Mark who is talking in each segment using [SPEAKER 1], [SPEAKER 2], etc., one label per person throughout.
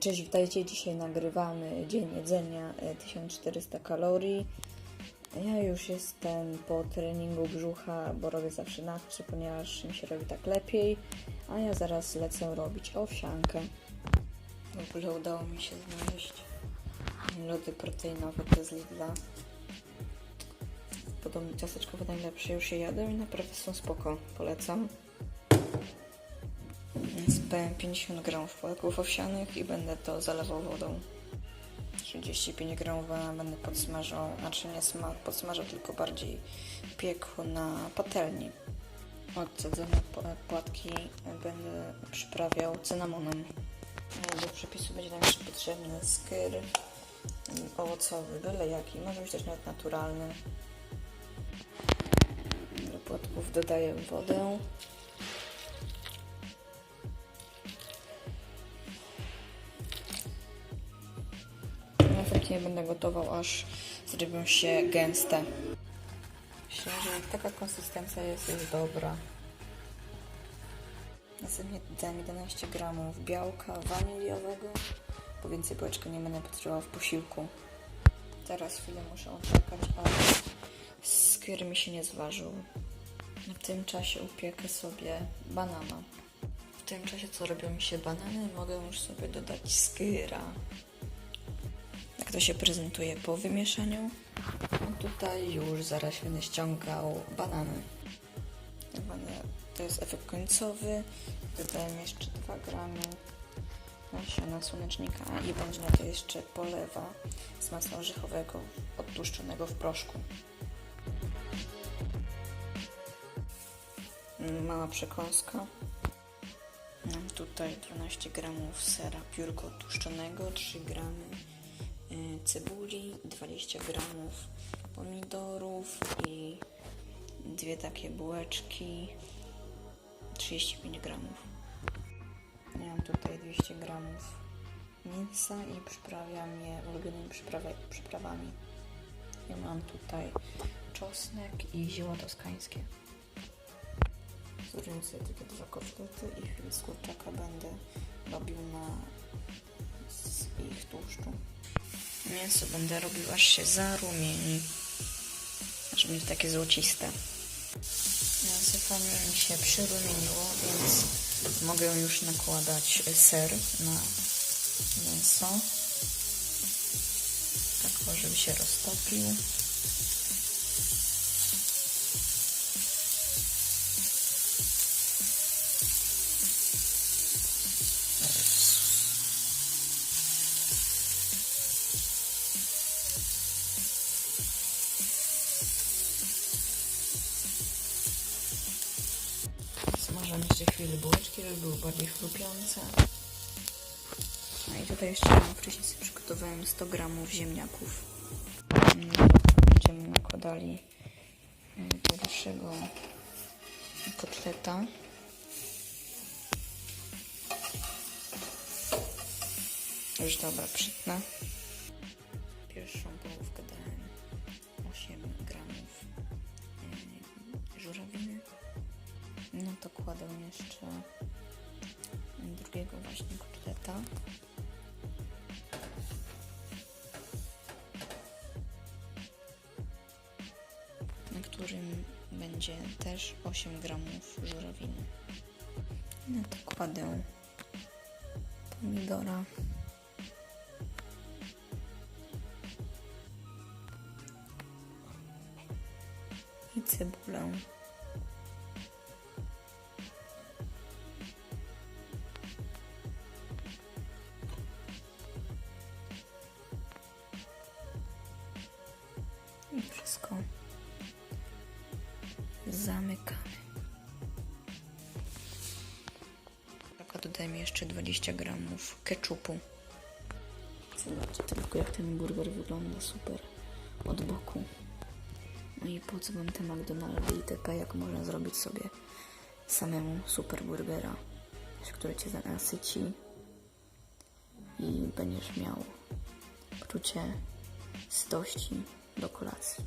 [SPEAKER 1] Cześć, witajcie. Dzisiaj nagrywamy dzień jedzenia e, 1400 kalorii. Ja już jestem po treningu brzucha, bo robię zawsze na wsi, ponieważ mi się robi tak lepiej. A ja zaraz lecę robić owsiankę. W ogóle udało mi się znaleźć lody proteinowe te z Lidla. Podobno ciasteczkowe najlepsze, już je jadłem i naprawdę są spoko. Polecam. Spałem 50 gramów płatków owsianych i będę to zalewał wodą. 35 gramów będę podsmażał, znaczy nie sma, podsmażał, tylko bardziej piekł na patelni. Odcedzone płatki będę przyprawiał cynamonem. Do przepisu będzie nam jeszcze potrzebny skyr owocowy, byle jaki, może być też nawet naturalny. Do płatków dodaję wodę. Następnie będę gotował, aż zrobią się gęste. Myślę, że taka konsystencja jest już dobra. Następnie dodam 11 gramów białka waniliowego, bo więcej bułeczka nie będę potrzebował w posiłku. Teraz chwilę muszę odczekać, aż skyr mi się nie zważył. W tym czasie upiekę sobie banana. W tym czasie, co robią mi się banany, mogę już sobie dodać skyra. To się prezentuje po wymieszaniu. A tutaj już zaraz będę ściągał banany. Banany to jest efekt końcowy. Dodałem jeszcze 2 gramy nasiona słonecznika i będzie na to jeszcze polewa z masła orzechowego odtłuszczonego w proszku. Mała przekąska. Mam tutaj 12 gramów sera piórko tłuszczonego, 3 gramy cebuli, 20 gramów pomidorów i dwie takie bułeczki, 35 gramów. Ja mam tutaj 200 gramów mięsa i przyprawiam je ulubionymi przyprawa- przyprawami. Ja mam tutaj czosnek i zioła toskańskie. Zrobię sobie takie dwa kotlety i z kurczaka będę robił na z ich tłuszczu. Mięso będę robił aż się zarumieni, aż będzie takie złociste. Mięso fajnie mi się przyrumieniło, więc mogę już nakładać ser na mięso. Tak, żeby się roztopił. Smażam jeszcze chwilę bułeczki, żeby były bardziej chrupiące. No i tutaj jeszcze wcześniej sobie przygotowałem 100 gramów ziemniaków. Mm, Będziemy nakładali mm, pierwszego kotleta. Już dobra, przytnę. Kładę jeszcze drugiego właśnie kotleta. Na którym będzie też 8 gramów żurawiny. No to kładę pomidora. I cebulę. Zamykamy. Taka jeszcze 20 gramów keczupu. Zobaczcie tylko jak ten burger wygląda super od boku. No i po co wam te McDonaldy itp. jak można zrobić sobie samemu super burgera, który cię nasyci i będziesz miał poczucie sytości do kolacji.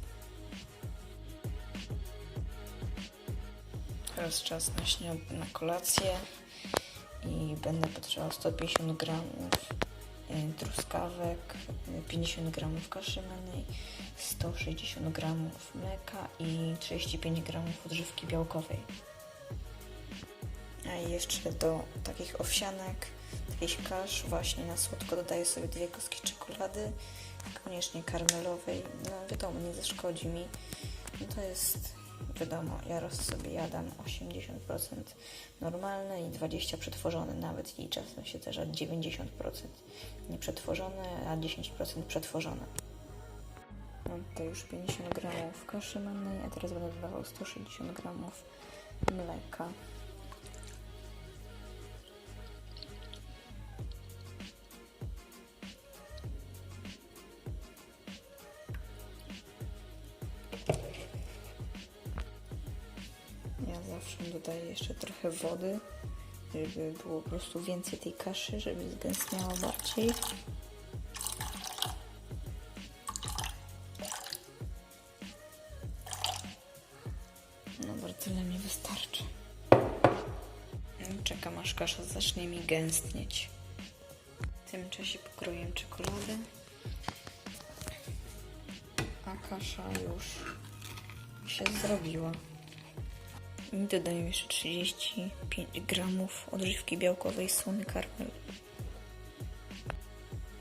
[SPEAKER 1] Teraz czas na, śniad- na kolację i będę potrzebował 150 gramów y, truskawek, y, 50 g kaszy mannej, 160 g mleka i 35 g odżywki białkowej. A jeszcze do takich owsianek, takich kasz właśnie na słodko dodaję sobie dwie kostki czekolady, koniecznie karmelowej. No wiadomo, nie zaszkodzi mi. No to jest, wiadomo, ja roz sobie jadam 80% normalne i 20% przetworzone nawet i czasem się też 90% nieprzetworzone, a 10% przetworzone. Mam tutaj już 50 gramów kaszy mannej, a teraz będę dodawał 160 gramów mleka. Ja zawsze dodaję jeszcze trochę wody, żeby było po prostu więcej tej kaszy, żeby zgęstniało bardziej. Dobra, tyle mi wystarczy. Czekam aż kasza zacznie mi gęstnieć. W tym czasie pokroję czekoladę. A kasza już się zrobiła. I dodaję jeszcze 35 gramów odżywki białkowej słony karmel.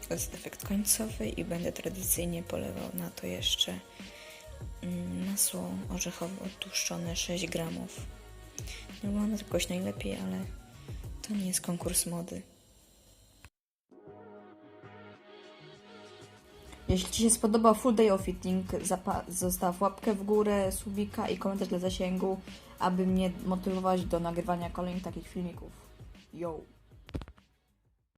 [SPEAKER 1] To jest efekt końcowy i będę tradycyjnie polewał na to jeszcze mm, masło orzechowe odtłuszczone 6 gramów. Nie wygląda to jakoś najlepiej, ale to nie jest konkurs mody.
[SPEAKER 2] Jeśli Ci się spodobał Full Day of Eating, zostaw łapkę w górę, subika i komentarz dla zasięgu, aby mnie motywować do nagrywania kolejnych takich filmików. Yo!